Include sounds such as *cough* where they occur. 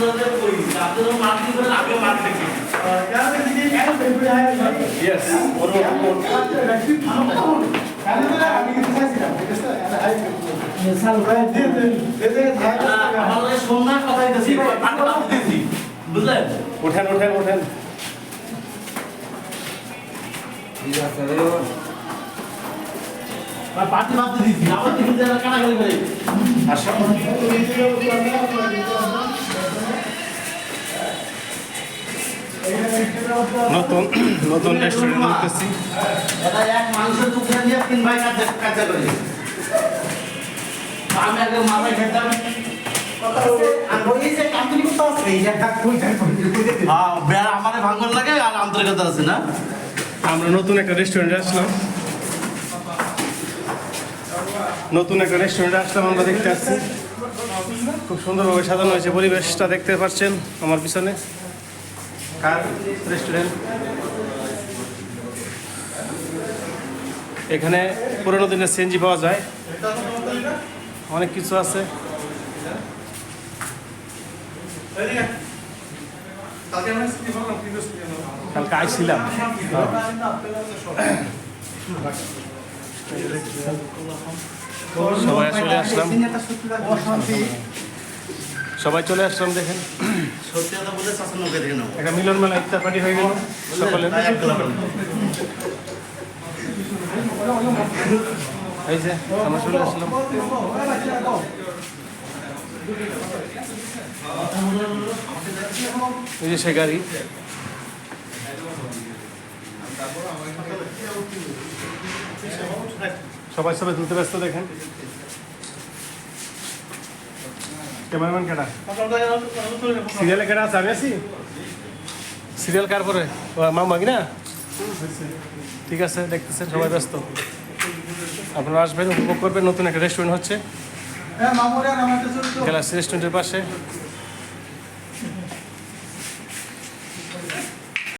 আপনাদের করি আপনাদের মার্কেটিং করেন দিতেছি বুঝলেন? ওঠেন ওঠেন ওঠেন পার্টি আবার কানাকানি করে। নতুন *clears throat* আছে হ্যাঁ বেড়া আমারে ভাঙন লাগে আর আন্তরিকতা আছে না? আমরা নতুন একটা রেস্টুরেন্টে আসলাম। নতুন একটা রেস্টুরেন্টে আসলাম আমরা দেখতে আসছি। খুব সুন্দরভাবে সাজানো হয়েছে পরিবেশটা দেখতে পাচ্ছেন আমার পিছনে। Car restaurant. এখানে পুরোনো দিনের সিএনজি পাওয়া যায়। অনেক কিছু আছে। কালকে আইছিলাম। সবাই চলে আসলাম। সবাই চলে আসলাম, দেখেন। একটা মিলন মেলা ইফতার পার্টি হয়ে গেল। সকলে। এই যে, আমরা চলে আসলাম। এই যে সে গাড়ি। সবাই সবাই তুলতে ব্যস্ত, দেখেন। ক্যামেরাম্যান কেটা সিরিয়ালে কেটা আছে? আমি আছি। সিরিয়াল কার পরে? মা মামা কি না? ঠিক আছে দেখতেছেন সবাই ব্যস্ত। আপনারা আসবেন উপভোগ করবেন নতুন একটা রেস্টুরেন্ট হচ্ছে। গ্যালাক্সি রেস্টুরেন্টের পাশে।